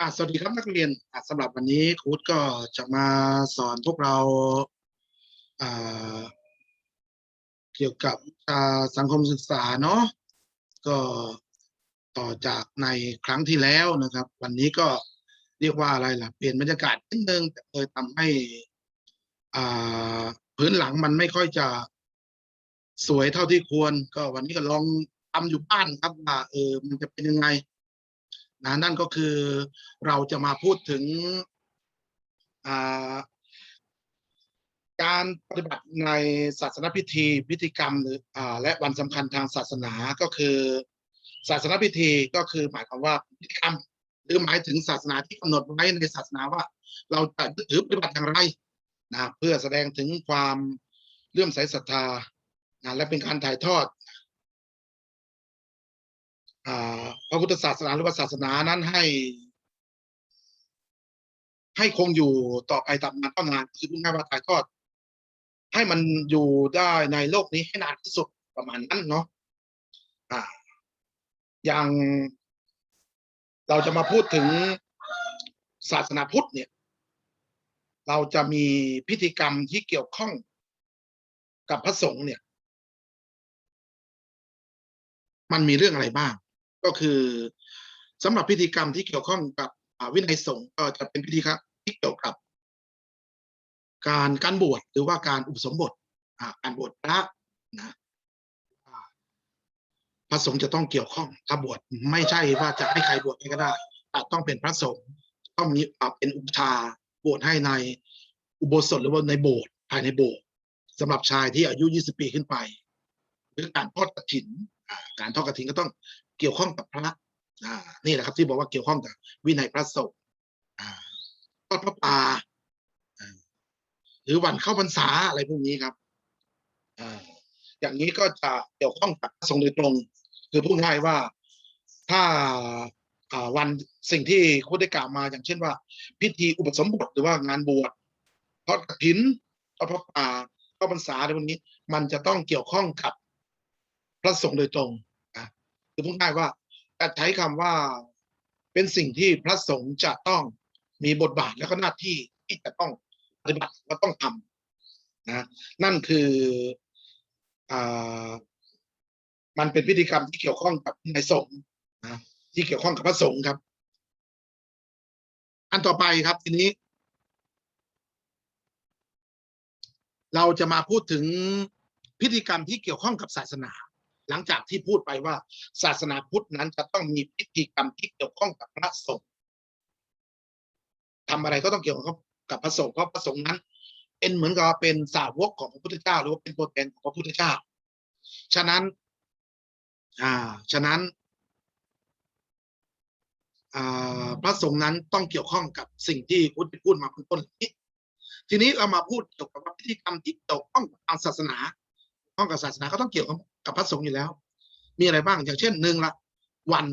อ่าสวัสดีครับนักเรียนอ่าสำหรับวันนี้ครูก็จะมาสอนพวกเราอ่าเกี่ยวกับอ่าสังคมศึกษาเนาะก็ต่อจากในครั้งที่แล้วนะครับ วันนี้ก็เรียกว่าอะไรล่ะ เปลี่ยนบรรยากาศนิดนึงแต่เลยทำให้อ่าพื้นหลังมันไม่ค่อยจะสวยเท่าที่ควร ก็วันนี้ก็ลองทำอยู่บ้านครับว่าเออมันจะเป็นยังไง นะนั่นก็คือเราจะมาพูดถึงการปฏิบัติในศาสนพิธีพิธีกรรมหรือและวันสำคัญทางศาสนาก็คือศาสนพิธีก็คือหมายความว่าพิธีกรรมหรือหมายถึงศาสนาที่กำหนดไว้ในศาสนาว่า เราจะถือปฏิบัติอย่างไรนะเพื่อแสดงถึงความเลื่อมใสศรัทธานะและเป็นการถ่ายทอด พระพุทธศาสนาหรือว่าศาสนานั้นให้ ให้คงอยู่ต่อไปตามนานเท่านานคือพูดง่ายว่าถ่ายทอด ให้มันอยู่ได้ในโลกนี้ให้นานที่สุดประมาณนั้นเนาะอ่า อย่างเราจะมาพูดถึงศาสนาพุทธเนี่ย เราจะมีพิธีกรรมที่เกี่ยวข้องกับพระสงฆ์เนี่ย มันมีเรื่องอะไรบ้าง ก็คือสำหรับพิธีกรรมที่เกี่ยวข้องกับวินัยสงฆ์ก็จะเป็นพิธีครับที่เกี่ยวกับ การการบวชหรือว่าการอุปสมบทการบวชพระนะพระสงฆ์จะต้องเกี่ยวข้องถ้าบวชไม่ใช่ว่าจะให้ใครบวชก็ได้ต้องเป็นพระสงฆ์ต้องมีอาเป็นอุปชาบวชให้ในอุโบสถหรือว่าในโบสถ์ภายในโบสถ์สำหรับชายที่อายุ 20 ปีขึ้นไป หรือการทอดกฐินอ่าการทอดกฐินก็ต้อง เกี่ยวข้องกับพระนี่แหละครับที่บอกว่าเกี่ยวข้องกับวินัยพระสงฆ์ทอดพระป่าหรือวันเข้าพรรษาอะไรพวกนี้ครับอย่างนี้ก็จะเกี่ยวข้องกับพระสงฆ์โดยตรง คือพูดง่ายว่าถ้าวันสิ่งที่คุณได้กล่าวมา อย่างเช่นว่า พิธีอุปสมบทหรือว่างานบวชทอดกฐินทอดพระป่าเข้าพรรษาอะไรพวกนี้ มันจะต้องเกี่ยวข้องกับพระสงฆ์โดยตรง คือพูดง่ายว่าการใช้คำว่าเป็นสิ่งที่พระสงฆ์จะต้องมีบทบาทและก็หน้าที่ที่จะต้องปฏิบัติและต้องทำนะนั่นคืออ่ามันเป็นพิธีกรรมที่เกี่ยวข้องกับในสงฆ์นะที่เกี่ยวข้องกับพระสงฆ์ครับ อันต่อไปครับทีนี้ เราจะมาพูดถึงพิธีกรรมที่เกี่ยวข้องกับศาสนา หลังจากที่พูดไปว่า ศาสนาพุทธนั้นจะต้องมีพิธีกรรมที่เกี่ยวข้องกับพระสงฆ์ทำอะไรก็ต้องเกี่ยวข้องกับพระสงฆ์เพราะพระสงฆ์นั้น เป็นเหมือนกับเป็นสาวกของพระพุทธเจ้า หรือว่าเป็นตัวแทนของพระพุทธเจ้า ฉะนั้น อ่า ฉะนั้นพระสงฆ์นั้นต้องเกี่ยวข้องกับสิ่งที่พุทธพูดมาเป็นต้นนี้ทีนี้เรามาพูดเกี่ยวกับพิธีกรรมที่เกี่ยวข้องกับทางศาสนาข้องกับศาสนาก็ต้องเกี่ยวข้อง กับพระสงฆ์อยู่แล้ว มีอะไรบ้าง อย่างเช่นหนึ่งละวัน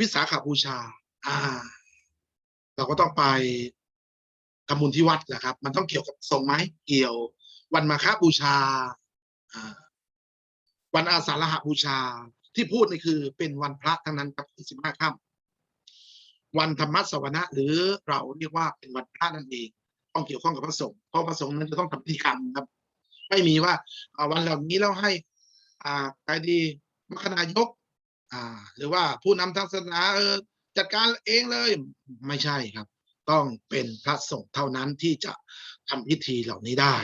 วิสาขบูชา อ่า เราก็ต้องไปทำบุญที่วัดแหละครับ มันต้องเกี่ยวกับสงฆ์ไหมเกี่ยว วันมาฆบูชาอ่าวันอาสาฬหบูชาที่พูดนี่คือเป็นวันพระทั้งนั้นครับสิบห้าค่ำวันธรรมสวนะหรือเราเรียกว่าเป็นวันพระนั่นเองต้องเกี่ยวข้องกับพระสงฆ์เพราะพระสงฆ์นั้นจะต้องทำพิธีกรรมครับ ไม่มีว่าอ่าวันเหล่านี้เราให้อ่าใครดีมรคนายก อ่า หรือว่าผู้นำทางศาสนาเออจัดการเองเลยไม่ใช่ครับ ต้องเป็นพระสงฆ์เท่านั้นที่จะทำพิธีเหล่านี้ได้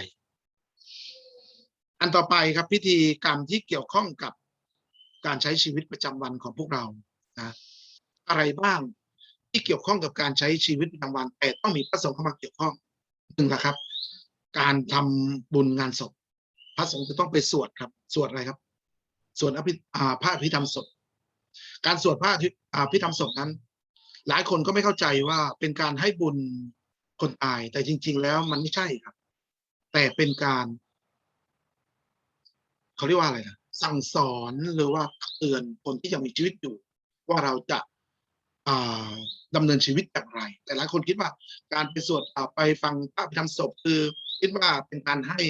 อันต่อไปครับพิธีกรรมที่เกี่ยวข้องกับการใช้ชีวิตประจำวันของพวกเรานะอะไรบ้างที่เกี่ยวข้องกับการใช้ชีวิตประจำวันแต่ต้องมีพระสงฆ์เข้ามาเกี่ยวข้องหนึ่งนะครับ การทำบุญงานศพ พระสงฆ์จะต้องไปสวดครับ สวดอะไรครับ สวดอภิอ่าพระอภิธรรมศพการสวดพระอภิอ่าภิธรรมศพนั้น หลายคนก็ไม่เข้าใจว่าเป็นการให้บุญคนตาย แต่จริง ๆ แล้วมันไม่ใช่ครับ แต่เป็นการเขาเรียกว่าอะไรนะสั่งสอนหรือว่าเตือนคนที่ยังมีชีวิตอยู่ ว่าเราจะอ่าดำเนินชีวิตอย่างไร แต่หลายคนคิดว่าการไปสวดไปฟังพระอภิธรรมศพคือ คิดว่าเป็นการให้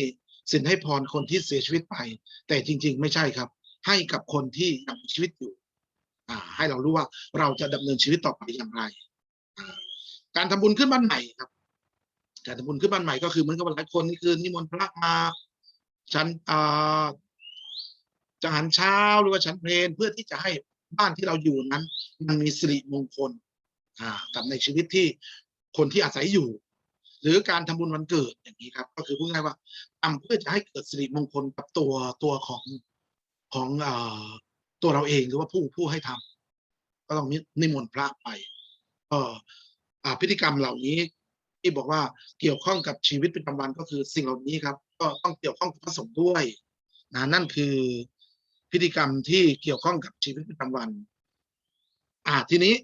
สินให้พรคนที่เสียชีวิตไป แต่จริง ๆ ไม่ใช่ครับ ให้กับคนที่ยังมีชีวิตอยู่ให้เรารู้ว่าเราจะดำเนินชีวิตต่อไปอย่างไร การทำบุญขึ้นบ้านใหม่ครับ การทำบุญขึ้นบ้านใหม่ก็คือเหมือนกับหลายคนนี่คือนิมนต์พระมาฉันอ่าจังหันเช้าหรือว่าฉันเพลนเพื่อที่จะให้บ้านที่เราอยู่นั้น มันมีสิริมงคลกับในชีวิตที่คนที่อาศัยอยู่ หรือการทำบุญวันเกิดอย่างนี้ครับ ก็คือพูดง่ายว่าทำเพื่อจะให้เกิดสิริมงคลกับตัวตัวของของอตัวเราเองหรือว่าผู้ผู้ให้ทำก็ต้องนิมนต์พระไปก็อ่าพฤติกรรมเหล่านี้ที่บอกว่าเกี่ยวข้องกับชีวิตประจำวันก็คือสิ่งเหล่านี้ครับ ก็ต้องเกี่ยวข้องกับพระสงฆ์ด้วยนะนั่นคือพฤติกรรมที่เกี่ยวข้องกับชีวิตประจำวัน อ่าทีนี้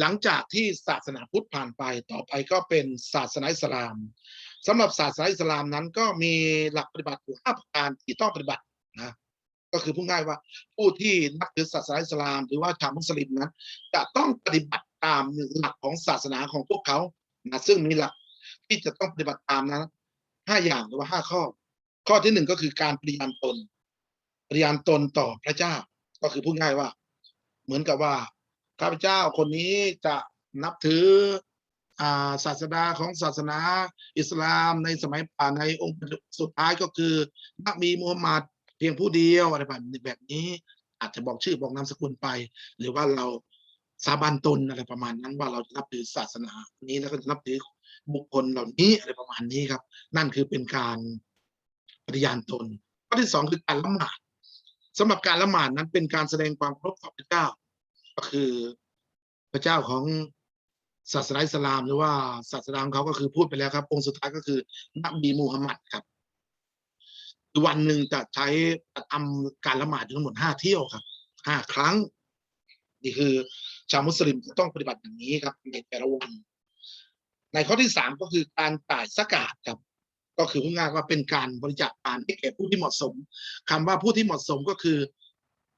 หลังจากที่ศาสนาพุทธผ่านไปต่อไปก็เป็นศาสนาอิสลามสำหรับศาสนาอิสลามนั้นก็มีหลักปฏิบัติอยู่ห้าประการที่ต้องปฏิบัตินะก็คือพูดง่ายว่าผู้ที่นับถือศาสนาอิสลาม หรือว่าชาวมุสลิมนั้น จะต้องปฏิบัติตามหลักของศาสนาของพวกเขานะซึ่งมีหลักที่จะต้องปฏิบัติตามนั้นห้าอย่างหรือว่าห้าข้อ ข้อที่หนึ่งก็คือการปฏิญาณตนปฏิญาณตนต่อพระเจ้า ก็คือพูดง่ายว่า เหมือนกับว่า ข้าพเจ้าคนนี้จะนับถือศาสดาของศาสนาอิสลามในสมัยป่าในองค์สุดท้ายก็คือนักมีมูฮัมหมัดเพียงผู้เดียวอะไรแบบนี้อาจจะบอกชื่อบอกนามสกุลไป หรือว่าเราสาบานตนอะไรประมาณนั้นว่าเราจะนับถือศาสนานี้แล้วก็จะนับถือบุคคลเหล่านี้อะไรประมาณนี้ครับ นั่นคือเป็นการปฏิญาณตนข้อที่สองคือการละหมาดสำหรับการละหมาดนั้นเป็นการแสดงความเคารพต่อพระเจ้า ก็คือพระเจ้าของศาสนาอิสลามหรือว่าศาสนาของเขาก็คือพูดไปแล้วครับ องค์สุดท้ายก็คือนบีมูฮัมหมัดครับวันหนึ่งจะใช้ทำการละหมาดทั้งหมดห้าเที่ยวครับห้าครั้ง นี่คือชาวมุสลิมต้องปฏิบัติอย่างนี้ครับ ในแต่ละวัน ในข้อที่สามก็คือการจ่ายสกาดครับ ก็คือพูดง่ายว่าเป็นการบริจาคทานให้แก่ผู้ที่เหมาะสมคำว่าผู้ที่เหมาะสมก็คือ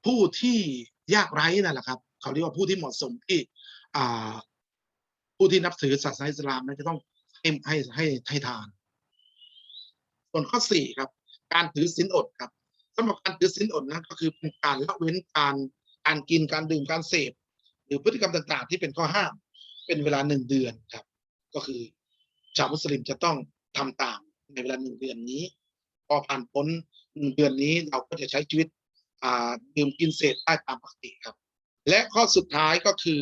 ผู้ที่ยากไร้นั่นแหละครับ เขาเรียกว่าผู้ที่เหมาะสมที่ผู้ที่นับถือศาสนาอิสลามนั้นจะต้องให้ให้ให้ให้ทาน ส่วนข้อสี่ครับ การถือศีลอดครับสำหรับการถือศีลอดนั้นก็คือเป็นการละเว้นการการกินการดื่มการเสพ หรือพฤติกรรมต่าง ๆ ที่เป็นข้อห้ามเป็นเวลาหนึ่งเดือนครับ ก็คือ ชาวมุสลิมจะต้องทำตามในเวลาหนึ่งเดือนนี้ พอผ่านพ้นหนึ่งเดือนนี้เราก็จะใช้ชีวิตดื่มกินเสพได้ตามปกติครับ และข้อสุดท้ายก็คือ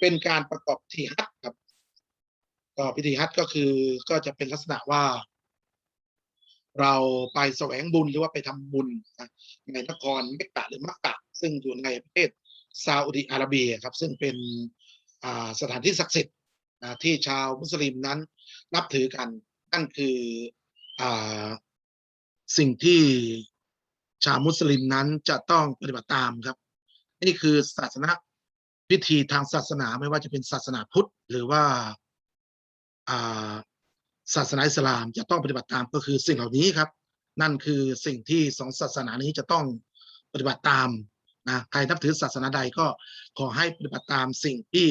เป็นการประกอบพิธีฮัจญ์ครับก็พิธีฮัจญ์ก็คือก็จะเป็นลักษณะว่า เราไปแสวงบุญหรือว่าไปทำบุญนะในนครเมกกะหรือมักกะ ซึ่งอยู่ในประเทศซาอุดิอาระเบียครับ ซึ่งเป็นสถานที่ศักดิ์สิทธิ์ที่ชาวมุสลิมนั้นนับถือกันนั่นคืออสิ่งที่ชาวมุสลิมนั้นจะต้องปฏิบัติตามครับ นี่คือศาสนาพิธีทางศาสนาไม่ว่าจะเป็นศาสนาพุทธ หรือว่าศาสนาอิสลามจะต้องปฏิบัติตามก็คือสิ่งเหล่านี้ครับ นั่นคือสิ่งที่สองศาสนานี้จะต้องปฏิบัติตามนะใครนับถือศาสนาใดก็ขอให้ปฏิบัติตามสิ่งที่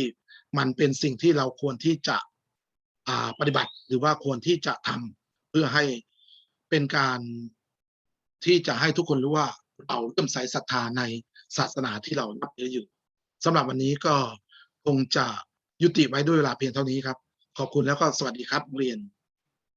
มันเป็นสิ่งที่เราควรที่จะปฏิบัติหรือว่าควรที่จะทำเพื่อให้เป็นการที่จะให้ทุกคนรู้ว่าเราเริ่มใส่ศรัทธาใน ศาสนาที่เรานับถืออยู่สำหรับวันนี้ก็คงจะยุติไว้ด้วยเวลาเพียงเท่านี้ครับ ขอบคุณแล้วก็สวัสดีครับเรียน